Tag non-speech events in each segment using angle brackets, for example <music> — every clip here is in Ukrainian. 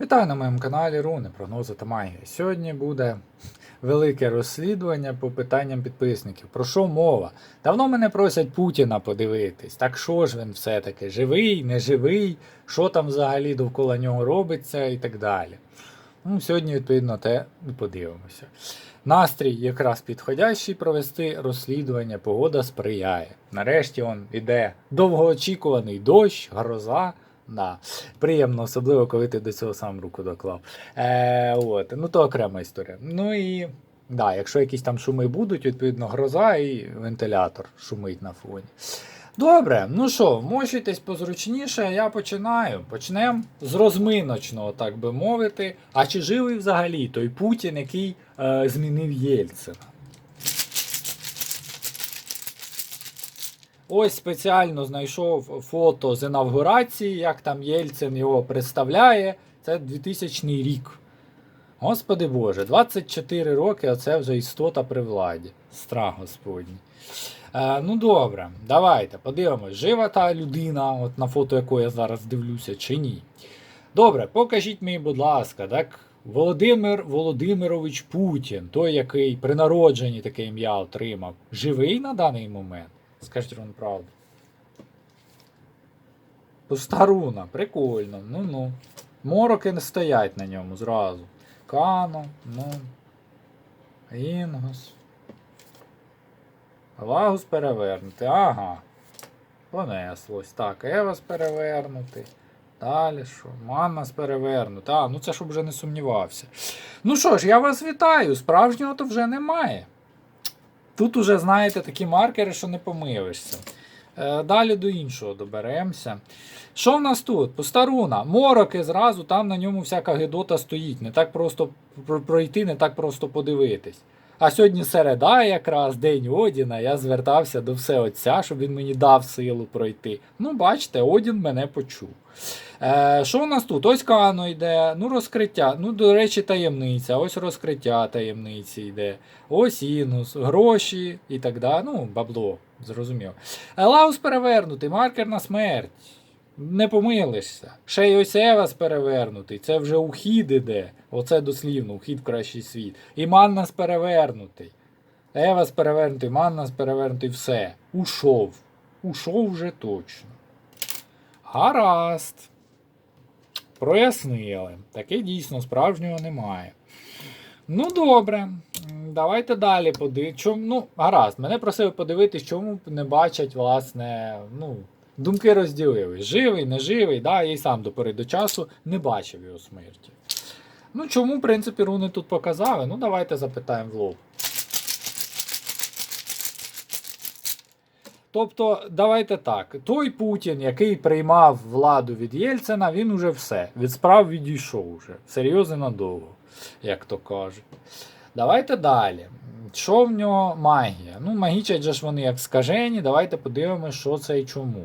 Вітаю на моєму каналі Руни, прогнози та магія. Сьогодні буде велике розслідування по питанням підписників. Про що мова? Давно мене просять Путіна подивитись. Так що ж він все-таки живий, не живий, що там взагалі довкола нього робиться і так далі. Ну, Сьогодні, відповідно, те і подивимося. Настрій якраз підходящий провести розслідування, погода сприяє. Нарешті он іде довгоочікуваний дощ, гроза. Да. Приємно, особливо, коли ти до цього сам руку доклав. Е, от. Ну, то окрема історія. Ну і да, якщо якісь там шуми будуть, відповідно, гроза і вентилятор шумить на фоні. Добре, ну що, вмощуйтесь позручніше, я починаю. Почнемо з розминочного, так би мовити. А чи живий взагалі той Путін, який е, змінив Єльцина? Ось спеціально знайшов фото з інавгурації, як там Єльцин його представляє. Це 2000 рік. Господи Боже, 24 роки, а це вже істота при владі. Страх Господній. Е, ну добре, давайте подивимось, жива та людина, от на фото якої я зараз дивлюся, чи ні. Добре, покажіть мені, будь ласка, так. Володимир Володимирович Путін, той, який при народженні таке ім'я отримав, живий на даний момент? Скажіть вам правду. Пустаруна, прикольно. Ну-ну. Мороки не стоять на ньому зразу. Кано, ну. Інгус. Лагус перевернути. Ага. Понеслось. Так, Евас перевернути. Далі що? Маннас перевернути. А, ну це щоб вже не сумнівався. Ну що ж, я вас вітаю. Справжнього то вже немає. Тут уже, знаєте, такі маркери, що не помилишся. Е, Далі до іншого доберемося. Що в нас тут? Постаруна. Мороки зразу, там на ньому всяка гидота стоїть. Не так просто пройти, не так просто подивитись. А сьогодні середа, якраз день Одіна, я звертався до Всеотця, щоб він мені дав силу пройти. Ну, бачите, Одін мене почув. Е, що у нас тут? Ось Кано йде, ну розкриття. Ну, до речі, таємниця. Ось розкриття таємниці йде. Ось інус, гроші і так далі. Ну, бабло, зрозумів. Е, Лаус перевернутий, маркер на смерть. Не помилишся. Ще й ось Евас перевернутий. Це вже ухід іде. Оце дослівно, ухід в кращий світ. І Маннас перевернутий. Евас перевернутий, Маннас перевернутий, все. Ушов. Ушов вже точно. Гаразд. Прояснили. Таке дійсно справжнього немає. Ну, добре. Давайте далі подивимося. Ну, гаразд, мене просили подивитись, чому не бачать, власне, ну, думки розділились. Живий, не живий, да, я й сам до пори до часу не бачив його смерті. Ну, чому, в принципі, руни тут показали? Ну, давайте запитаємо в лоб. Тобто, давайте так. Той Путін, який приймав владу від Єльцина, він уже все. Від справ відійшов уже. Серйозно надовго, як то кажуть. Давайте далі. Що в нього магія? Ну, магічать же ж вони як скажені. Давайте подивимося, що це і чому.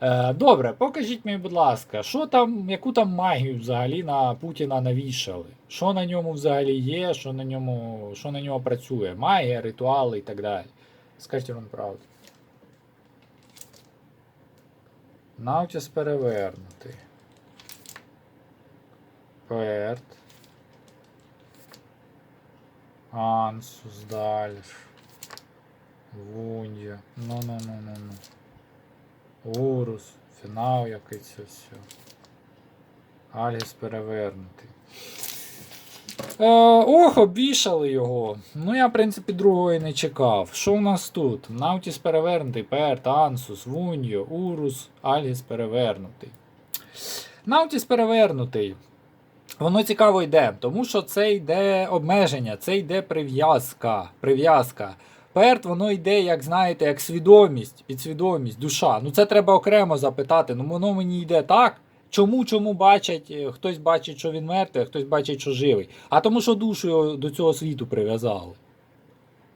Е, добре, покажіть мені, будь ласка, що там, яку там магію взагалі на Путіна навішали? Що на ньому взагалі є, що на ньому, що на нього працює? Магія, ритуали і так далі. Скажіть вам правду. Наутіс перевернутий. Перт. Ансус далі. Вундя. Ну-ну-ну-ну-ну. Урус. Фінал який це все. Альгіс перевернутий. Е, ох, обвішали його. Ну, я, в принципі, другого і не чекав. Що у нас тут? Наутіс перевернутий, Перт, Ансус, Вуньо, Урус, Альгіс перевернутий. Наутіс перевернутий. Воно цікаво йде, тому що це йде обмеження, це йде прив'язка. прив'язка. Перт, воно йде, як знаєте, як свідомість, підсвідомість, душа. Ну це треба окремо запитати. Ну воно мені йде так. Чому чому бачать, е, хтось бачить, що він мертвий, а хтось бачить, що живий. А тому, що душу до цього світу прив'язали.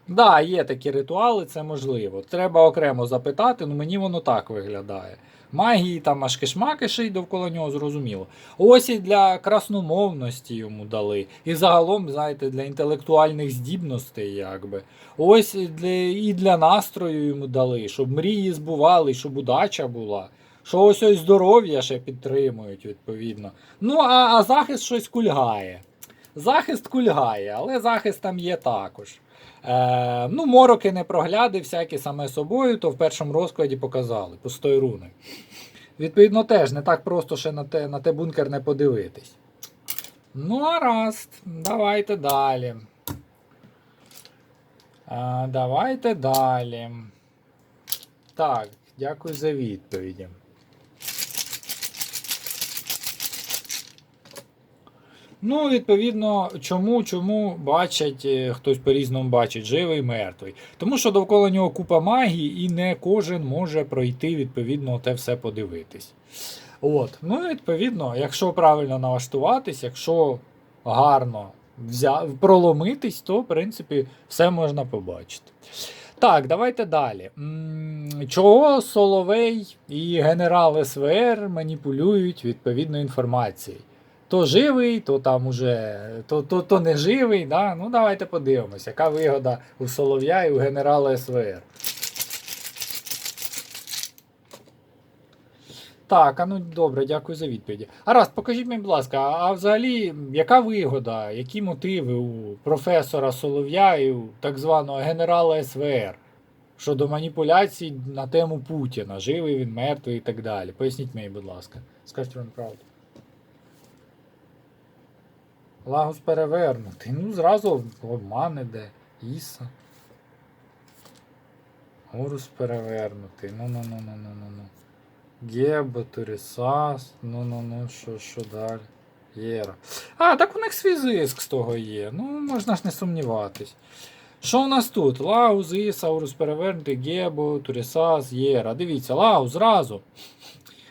Так, да, є такі ритуали, це можливо. Треба окремо запитати, ну мені воно так виглядає. Магії там аж кишмаки довкола нього зрозуміло. Ось і для красномовності йому дали. І загалом, знаєте, для інтелектуальних здібностей, якби. Ось і для, і для настрою йому дали, щоб мрії збували, щоб удача була. що ось ось здоров'я ще підтримують, відповідно. Ну, а, а захист щось кульгає. Захист кульгає, але захист там є також. Е, ну, мороки не прогляди, всякі саме собою, то в першому розкладі показали, пустої руни. Відповідно, теж не так просто ще на те, на те бункер не подивитись. Ну, гаразд, давайте далі. А, давайте далі. Так, дякую за відповіді. Ну, відповідно, чому, чому бачать, е, хтось по-різному бачить, живий, мертвий. Тому що довкола нього купа магії, і не кожен може пройти, відповідно, те все подивитись. От. Ну, відповідно, якщо правильно налаштуватись, якщо гарно взя... проломитись, то, в принципі, все можна побачити. Так, давайте далі. Чого Соловей і генерал СВР маніпулюють відповідною інформацією? То живий, то там уже то, то, то не живий. Да? Ну, давайте подивимося, яка вигода у Солов'я і у генерала СВР. Так, а ну добре, дякую за відповіді. А раз, покажіть мені, будь ласка, а взагалі, яка вигода, які мотиви у професора Солов'я і у так званого генерала СВР щодо маніпуляцій на тему Путіна, живий він, мертвий і так далі? Поясніть мені, будь ласка. Скажіть вам правду. Лагус перевернутий. Ну, зразу обман іде. Іса. Горус перевернутий. Ну ну ну ну ну ну ну. Гебо, Турісас. Ну ну ну, що, що далі? Єра. А, так у них свій зиск з того є. Ну, можна ж не сумніватись. Що у нас тут? Лаус, Іса, Урус перевернутий, Гебо, Турісас, Єра. Дивіться, Лаус зразу.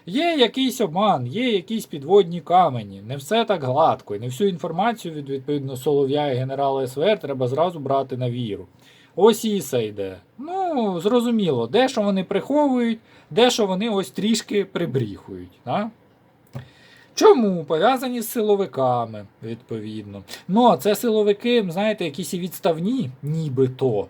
Є якийсь обман, є якісь підводні камені. Не все так гладко. І не всю інформацію від відповідно Солов'я і генерала СВР треба зразу брати на віру. Ось Іса йде. Ну, зрозуміло, де що вони приховують, де що вони ось трішки прибріхують. Да? Чому? Пов'язані з силовиками, відповідно. Ну, це силовики, знаєте, якісь і відставні, нібито.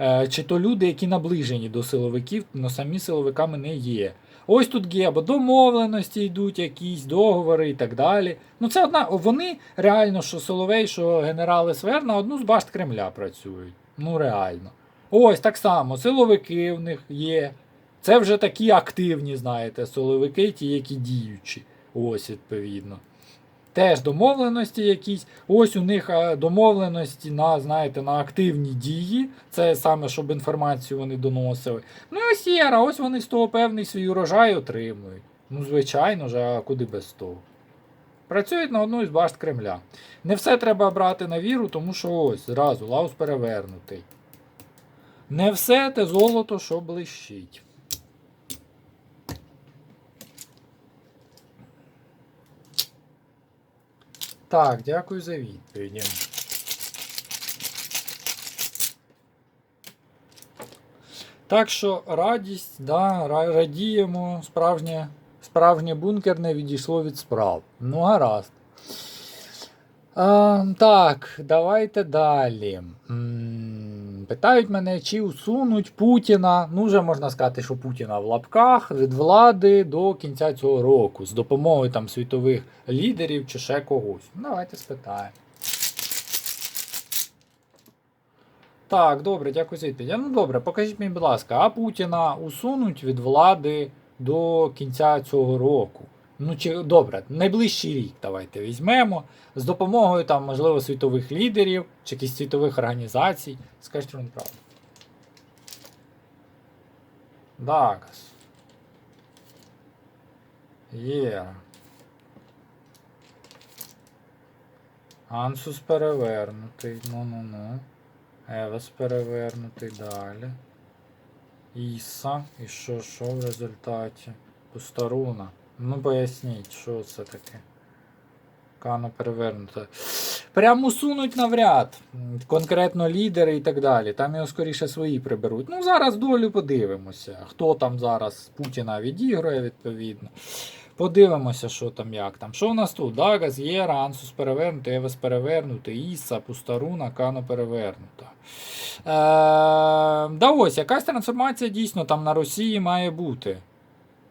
Е, чи то люди, які наближені до силовиків, але самі силовиками не є. Ось тут є або домовленості йдуть, якісь договори і так далі. Ну, це одна. Вони реально, що Соловей, що генерали СВР на одну з башт Кремля працюють. Ну, реально. Ось так само, силовики в них є. Це вже такі активні, знаєте, силовики, ті, які діючі. Ось, відповідно. Теж домовленості якісь. Ось у них е, домовленості на, знаєте, на активні дії. Це саме, щоб інформацію вони доносили. Ну і ось Єра, ось вони з того певний свій урожай отримують. Ну, звичайно ж, а куди без того. Працюють на одну із башт Кремля. Не все треба брати на віру, тому що ось зразу лаус перевернутий. Не все те золото, що блищить. Так, дякую за відповіді. Так що радість, да, радіємо, справжнє, справжнє бункерне відійшло від справ. Ну, гаразд. А, так, давайте далі. Питають мене, чи усунуть Путіна. Ну, вже можна сказати, що Путіна в лапках від влади до кінця цього року з допомогою там світових лідерів чи ще когось. Давайте спитаємо. Так, добре, дякую за відповідь. Ну добре, покажіть мені, будь ласка, а Путіна усунуть від влади до кінця цього року? Ну, чи добре, найближчий рік давайте візьмемо. З допомогою там, можливо, світових лідерів чи якихось світових організацій. Скажіть вам правду. Дагас. Є. Ансус перевернутий. Ну-ну-ну. Евес перевернутий далі. Іса. І що, що в результаті? Пустаруна. Ну поясніть, що це таке. Кано перевернута. Прямо усунуть навряд. Конкретно лідери і так далі. Там його скоріше свої приберуть. Ну, зараз долю подивимося. Хто там зараз Путіна відігрує, відповідно. Подивимося, що там, як там. Що у нас тут? Дагас, Єра, Ансус перевернутий, Евес перевернутий, Іса, Пустаруна, Кано перевернута. Е, да ось, якась трансформація дійсно там на Росії має бути.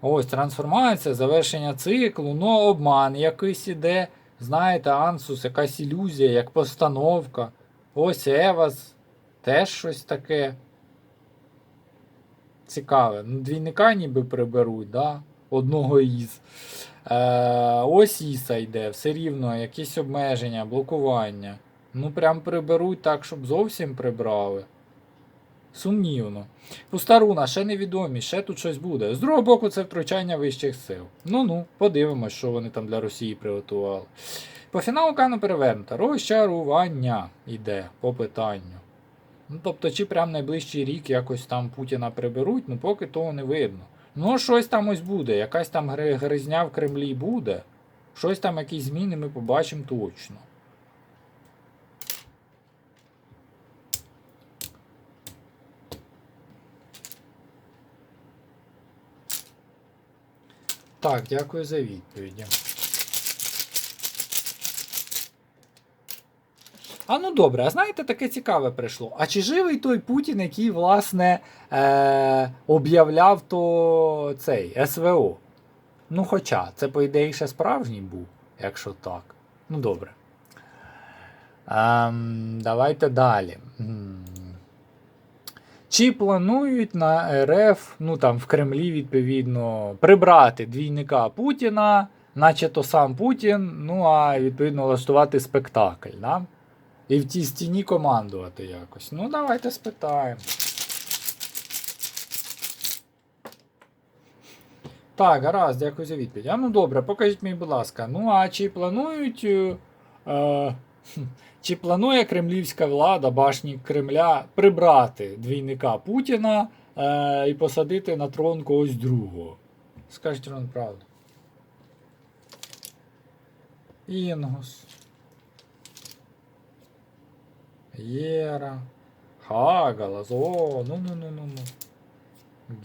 Ось трансформація, завершення циклу, ну обман якийсь іде. Знаєте, Ансус, якась ілюзія, як постановка. Ось Евас. Теж щось таке. Цікаве. Ну, двійника ніби приберуть, да? Одного із. Е, ось Іса йде, все рівно, якісь обмеження, блокування. Ну, прям приберуть так, щоб зовсім прибрали. Сумнівно. Пуста руна, ще невідомі, ще тут щось буде. З другого боку, це втручання вищих сил. Ну ну, подивимось, що вони там для Росії приготували. По фіналу Кану перевернута. Розчарування йде по питанню. Ну, тобто, чи прям найближчий рік якось там Путіна приберуть, ну поки того не видно. Ну, щось там ось буде, якась там гри- гризня в Кремлі буде. Щось там, якісь зміни ми побачимо точно. Так, дякую за відповіді. А ну добре, а знаєте, таке цікаве прийшло. А чи живий той Путін, який, власне, е- об'являв то цей СВО? Ну, хоча, це, по ідеї, ще справжній був, якщо так. Ну, добре. Ем, давайте далі. Чи планують на РФ, ну там в Кремлі, відповідно, прибрати двійника Путіна, наче то сам Путін, ну а відповідно влаштувати спектакль, да? І в тій стіні командувати якось. Ну, давайте спитаємо. Так, гаразд, дякую за відповідь. А ну добре, покажіть мені, будь ласка. Ну, а чи планують. е, е, чи планує кремлівська влада, башні Кремля, прибрати двійника Путіна е, і посадити на трон когось другого? Скажіть вам правду. Інгус. Єра. Хагалас. О, ну ну ну ну ну.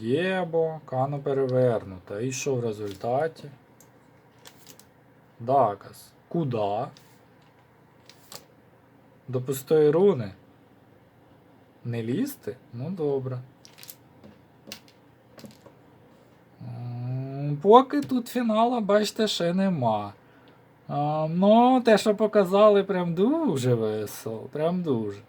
Гебо, Кано перевернута. І що в результаті? Дагас. Куда? До пустої руни? Не лізти? Ну добре. Поки тут фінала, бачите, ще нема. А, ну, те, що показали, прям дуже весело. Прям дуже.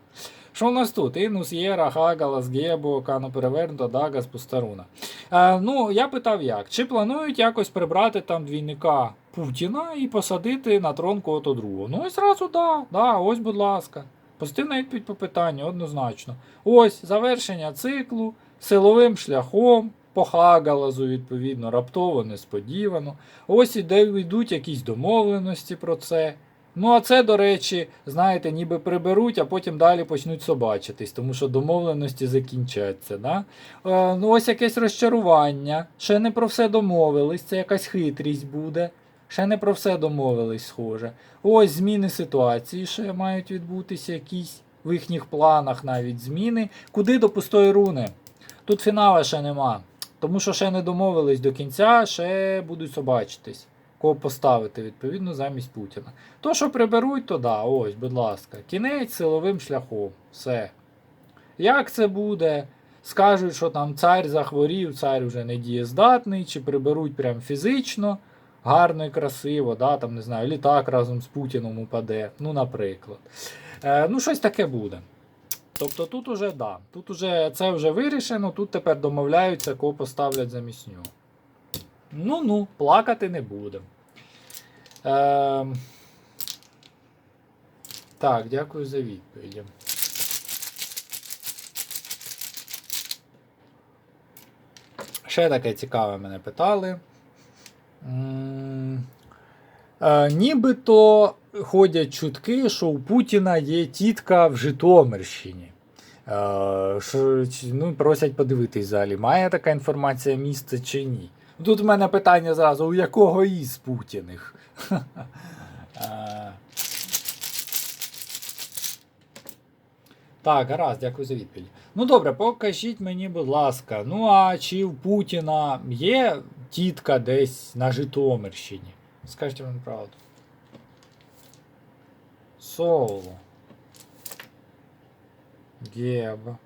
Що в нас тут? Інус, Єра, Хагалас, Гебо, Кано Перевернута, Дагас, Пустаруна. Е, ну, я питав як. Чи планують якось прибрати там двійника Путіна і посадити на трон кого-то другого? Ну, і зразу да, да, ось, будь ласка. Позитивна відповідь по питанню, однозначно. Ось завершення циклу силовим шляхом, по Хагалазу, відповідно, раптово, несподівано. Ось іде йдуть якісь домовленості про це. Ну, а це, до речі, знаєте, ніби приберуть, а потім далі почнуть собачитись, тому що домовленості закінчаться. Да? Е, ну, ось якесь розчарування. Ще не про все домовились, це якась хитрість буде. Ще не про все домовились, схоже. Ось зміни ситуації ще мають відбутися якісь в їхніх планах навіть зміни. Куди до пустої руни? Тут фінала ще нема. Тому що ще не домовились до кінця, ще будуть собачитись. Кого поставити, відповідно, замість Путіна. То, що приберуть, то да, ось, будь ласка. Кінець силовим шляхом. Все. Як це буде? Скажуть, що там цар захворів, цар вже не дієздатний, чи приберуть прям фізично, гарно і красиво, да, там, не знаю, літак разом з Путіном упаде, ну, наприклад. Е, ну, щось таке буде. Тобто тут уже да, тут уже це вже вирішено, тут тепер домовляються, кого поставлять замість нього. Ну ну, плакати не будемо. Е, так, дякую за відповіді. Ще таке цікаве мене питали. Е, нібито ходять чутки, що у Путіна є тітка в Житомирщині. Е, ну, просять подивитись взагалі, має така інформація місце чи ні. Тут в мене питання зразу: у якого із Путіних? <laughs> Е, Так, гаразд, дякую за відповідь. Ну добре, покажіть мені, будь ласка, ну а чи в Путіна є тітка десь на Житомирщині? Скажіть вам правду. Соло. Геба.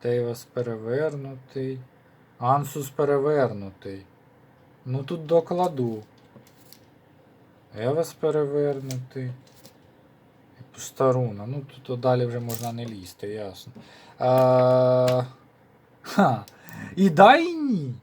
Тейвас перевернутий. Ансус перевернутий. Ну тут докладу. Евас перевернутий. Пустаруна. Ну тут далі вже можна не лізти, ясно. А... Ха. І да, і ні.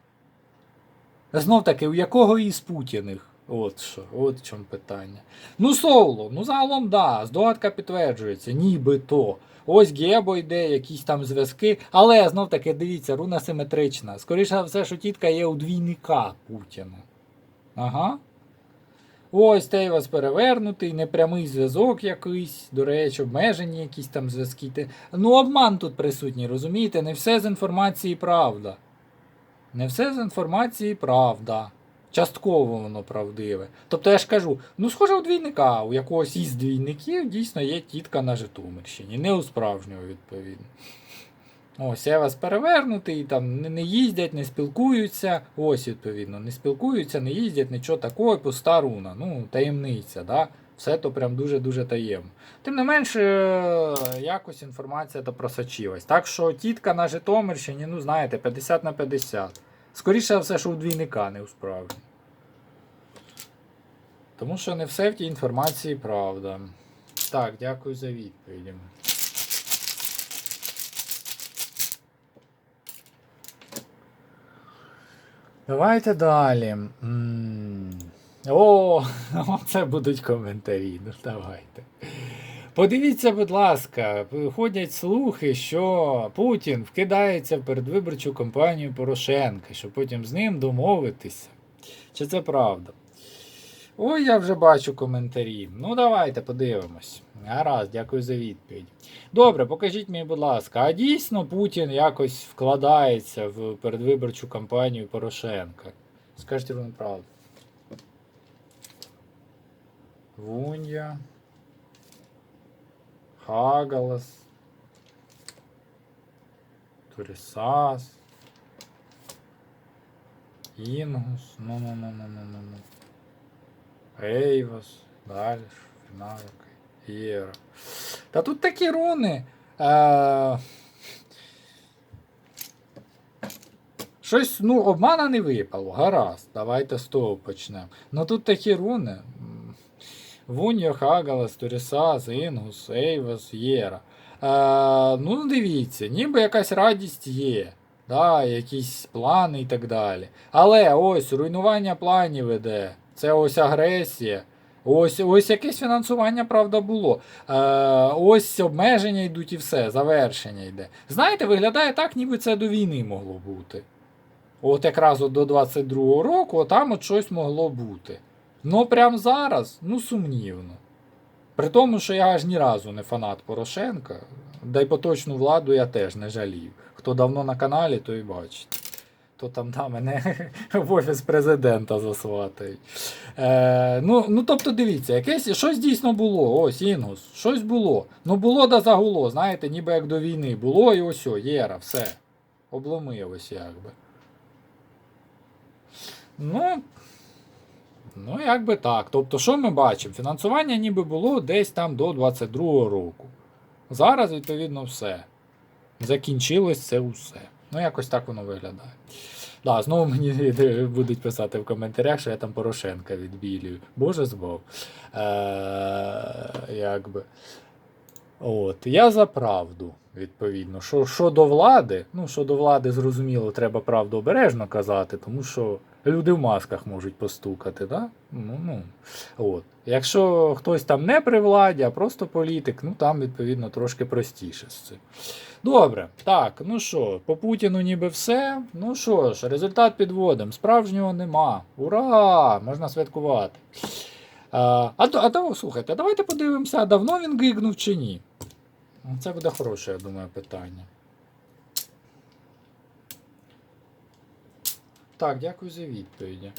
Знов таки, у якого із Путіних? От що, от в чому питання. Ну, соло, ну загалом да, здогадка підтверджується, нібито. Ось Гебо йде, якісь там зв'язки. Але знов таки, дивіться, руна симетрична. Скоріше все, що тітка є у двійника Путіна. Ага. Ось Тейвас перевернутий, непрямий зв'язок якийсь, до речі, обмежені якісь там зв'язки. Ну, обман тут присутній, розумієте? Не все з інформації правда. Не все з інформації правда. Частково воно правдиве. Тобто я ж кажу, ну схоже у двійника, у якогось із двійників дійсно є тітка на Житомирщині, не у справжнього, відповідно. Ось я вас перевернутий, там не, їздять, не спілкуються. Ось, відповідно, не спілкуються, не їздять, нічого такого, пуста руна. Ну, таємниця, да? Все то прям дуже-дуже таємно. Тим не менше, якось інформація та просочилась. Так що тітка на Житомирщині, ну знаєте, 50 на 50. Скоріше все, що у двійника, не у справжній. Тому що не все в тій інформації правда. Так, дякую за відповіді. Давайте далі. М. О, <laughs> це будуть коментарі. Ну давайте. Подивіться, будь ласка, ходять слухи, що Путін вкидається в передвиборчу кампанію Порошенка, щоб потім з ним домовитися. Чи це правда? Ой, я вже бачу коментарі. Ну, давайте подивимось. Гаразд, дякую за відповідь. Добре, покажіть мені, будь ласка, а дійсно Путін якось вкладається в передвиборчу кампанію Порошенка? Скажіть вам правду. Вунья. Хагалас. Турісас. Інгус. Ну-ну-ну-ну-ну-ну. Ейвас. Далі. ж, Фіналка. Єра. Та тут такі руни. Е... Щось, ну, обмана не випало. Гаразд. Давайте з того почнемо. Ну тут такі руни. Вуньо, Хагалас, Турісас, Інгус, Ейвас, Єра. Е, ну, дивіться, ніби якась радість є. Да, якісь плани і так далі. Але ось руйнування планів іде. Це ось агресія. Ось, ось якесь фінансування, правда, було. Е, ось обмеження йдуть і все, завершення йде. Знаєте, виглядає так, ніби це до війни могло бути. От якраз от до 22-го року, там от щось могло бути. Ну, прямо зараз, ну сумнівно. При тому, що я аж ні разу не фанат Порошенка, да й поточну владу я теж не жалів. Хто давно на каналі, той бачить. То там да, мене <laughs> в офіс президента засватають. Е, ну, ну, тобто, дивіться, якесь щось дійсно було. Ось Інгус, щось було. Ну було да загуло, знаєте, ніби як до війни. Було і ось, о, Єра, все. Обломилось якби. Ну, ну, якби так. Тобто, що ми бачимо? Фінансування ніби було десь там до 22-го року. Зараз, відповідно, все. Закінчилось це усе. Ну, якось так воно виглядає. Да, знову мені будуть писати в коментарях, що я там Порошенка відбілюю. Боже збав. Е, якби. От, я за правду, відповідно. Що, що до влади, ну, що до влади, зрозуміло, треба правду обережно казати, тому що люди в масках можуть постукати, да? Ну, ну, от. Якщо хтось там не при владі, а просто політик, ну там, відповідно, трошки простіше з цим. Добре, так, ну що, по Путіну ніби все. Ну що ж, результат підводимо. Справжнього нема. Ура! Можна святкувати. А, а, а слухайте, давайте подивимося, давно він гигнув чи ні. Це буде хороше, я думаю, питання. Так, дякую за відповіді.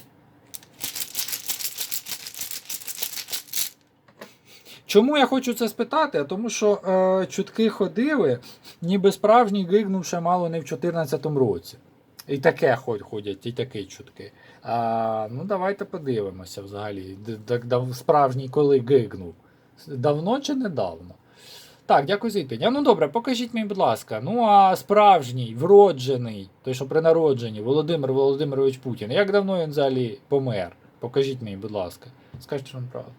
Чому я хочу це спитати? Тому що е, чутки ходили, ніби справжній гигнув ще мало не в 2014 році. І таке ходять, і такі чутки. А, ну, давайте подивимося взагалі. Справжній коли гигнув. Давно чи недавно? Так, дякую за відповідь. Ну добре, покажіть мені, будь ласка. Ну а справжній, вроджений, той, що при народженні, Володимир Володимирович Путін. Як давно він взагалі помер? Покажіть мені, будь ласка. Скажіть що вам правду.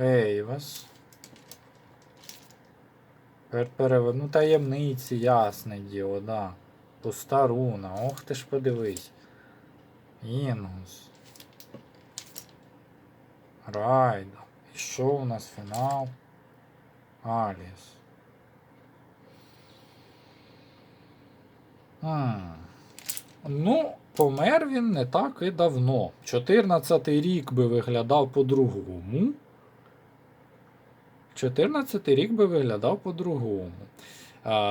Ей, вас. Пер- Ну, таємниці, ясне діло, да. Пуста руна. Ох ти ж подивись. Інгус. Райдо. Що у нас фінал? Аліс. Хм. Ну, помер він не так і давно. 14-й рік би виглядав по-другому. 14-й рік би виглядав по-другому.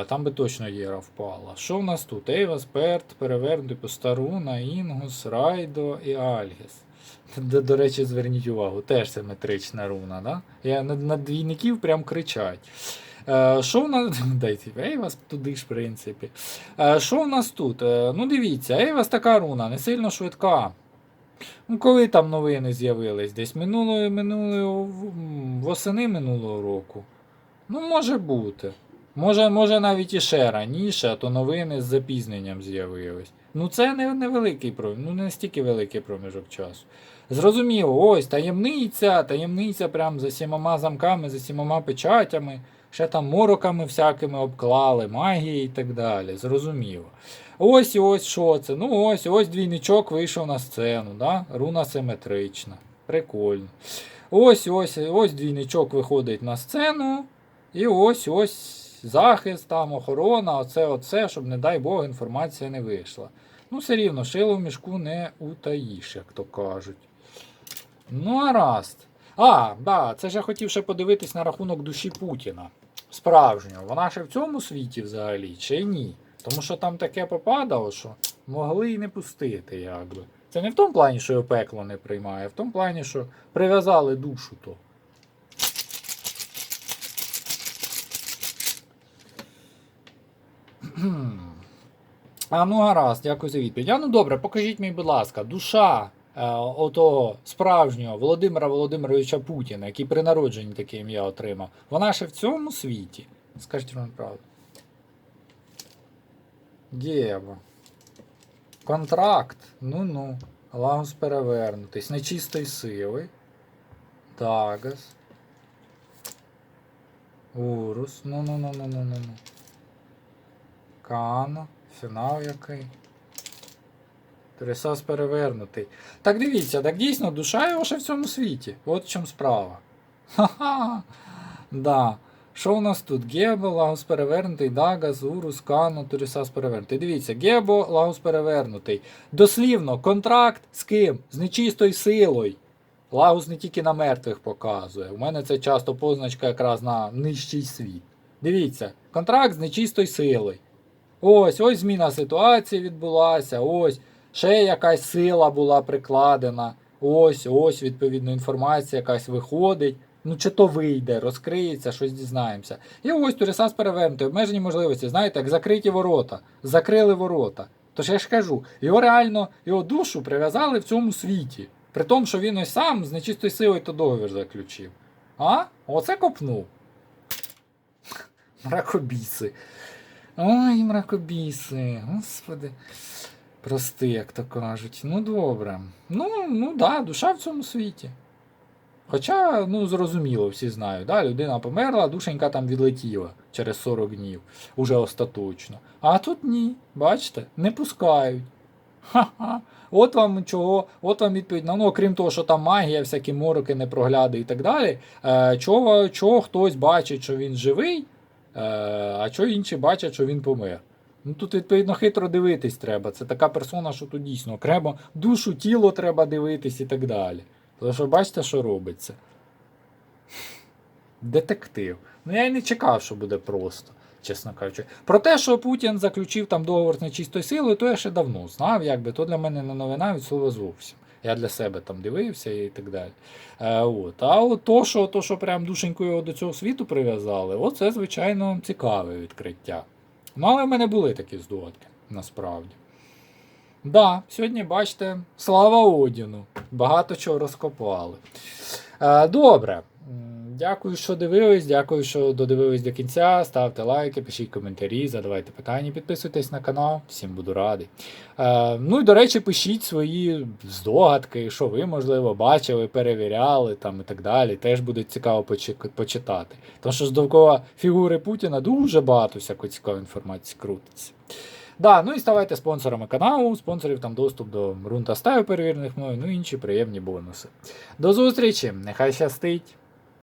Там би точно Єра впала. Що в нас тут? Ейва, Сперт, перевернути Постаруна, Інгус, Райдо і Альгіс. До, до речі, зверніть увагу, теж симетрична руна, да? Я на, на двійників прям кричать. Е, Що в нас. <laughs> Дайте, Ейвас туди ж, в принципі. Е, Що в нас тут? Е, Ну, дивіться, Ейвас така руна, не сильно швидка. Ну, коли там новини з'явились? Десь минулої, минулої восени минулого року. Ну, може бути. Може, може навіть і ще раніше, а то новини з запізненням з'явились. Ну, це не невеликий ну не настільки великий проміжок часу. Зрозуміло, ось таємниця, таємниця прям за сімома замками, за сімома печатями, ще там мороками всякими обклали, магії і так далі. Зрозуміло. Ось і ось що це. Ну ось, ось двійничок вийшов на сцену, да? руна симетрична. Прикольно. Ось ось ось двійничок виходить на сцену. І ось ось захист, там, охорона, оце, оце, щоб, не дай Бог, інформація не вийшла. Ну, все рівно, шило в мішку не утаїш, як то кажуть. Ну, а раз. А, да, це ж я хотів ще подивитись на рахунок душі Путіна. Справжнього. Вона ще в цьому світі взагалі, чи ні? Тому що там таке попадало, що могли і не пустити, якби. Це не в тому плані, що його пекло не приймає, а в тому плані, що прив'язали душу то. А ну гаразд, дякую за відповідь. А ну добре, покажіть мені, будь ласка, душа е, отого справжнього Володимира Володимировича Путіна, який при народженні таке ім'я отримав, вона ще в цьому світі. Скажіть вам правду. Дєва. Контракт. Ну-ну. Лагус перевернутий. З нечистої сили. Дагас. Урус. Ну-ну-ну-ну-ну-ну. Кано. Фінал який. Трисас перевернутий. Так дивіться, так дійсно душа його ще в цьому світі. От в чому справа. Ха-ха. Да. Що у нас тут? Гебо, Лагус перевернутий, Дагас, Урус, Кано, Турісас перевернутий. Дивіться, Гебо, Лагус перевернутий. Дослівно, контракт з ким? З нечистою силою. Лагус не тільки на мертвих показує. У мене це часто позначка якраз на нижчий світ. Дивіться, контракт з нечистою силою. Ось, ось зміна ситуації відбулася. Ось ще якась сила була прикладена. Ось, ось, відповідно, інформація якась виходить. Ну, чи то вийде, розкриється, щось дізнаємося. І ось Турісас перевернутий, обмежені можливості, знаєте, як закриті ворота, закрили ворота. Тож я ж кажу, його реально, його душу прив'язали в цьому світі. При тому, що він ось сам з нечистою силою то договір заключив. А? Оце копнув. <laughs> Мракобіси. Ой, мракобіси, господи. Прости, як то кажуть. Ну добре. Ну, ну да, душа в цьому світі. Хоча, ну, зрозуміло, всі знають, да, людина померла, душенька там відлетіла через 40 днів, уже остаточно. А тут ні, бачите, не пускають. Ха-ха. От вам чого, от вам відповідь на ну, окрім того, що там магія, всякі мороки, непрогляди і так далі. Е, чого, чого хтось бачить, що він живий, а чого інші бачать, що він помер. Ну тут, відповідно, хитро дивитись треба. Це така персона, що тут дійсно окремо душу, тіло треба дивитись і так далі. Тому що бачите, що робиться. Детектив. Ну я й не чекав, що буде просто, чесно кажучи. Про те, що Путін заключив там договор з нечистою силою, то я ще давно знав, якби то для мене не новина від слова зовсім. Я для себе там дивився і так далі. Е, от. А от то, що, то, що прям душеньку його до цього світу прив'язали, оце, звичайно, цікаве відкриття. Ну, але в мене були такі здогадки, насправді. Да, сьогодні, бачите, слава Одіну. Багато чого розкопали. Е, добре. Дякую, що дивились. Дякую, що додивились до кінця. Ставте лайки, пишіть коментарі, задавайте питання, підписуйтесь на канал. Всім буду радий. Е, ну і до речі, пишіть свої здогадки, що ви, можливо, бачили, перевіряли там і так далі. Теж буде цікаво почитати. Тому що з довкола фігури Путіна дуже багато всякої цікавої інформації крутиться. Да, ну і ставайте спонсорами каналу, спонсорів там доступ до ґрунта стаю перевірених мною, ну і інші приємні бонуси. До зустрічі! Нехай щастить!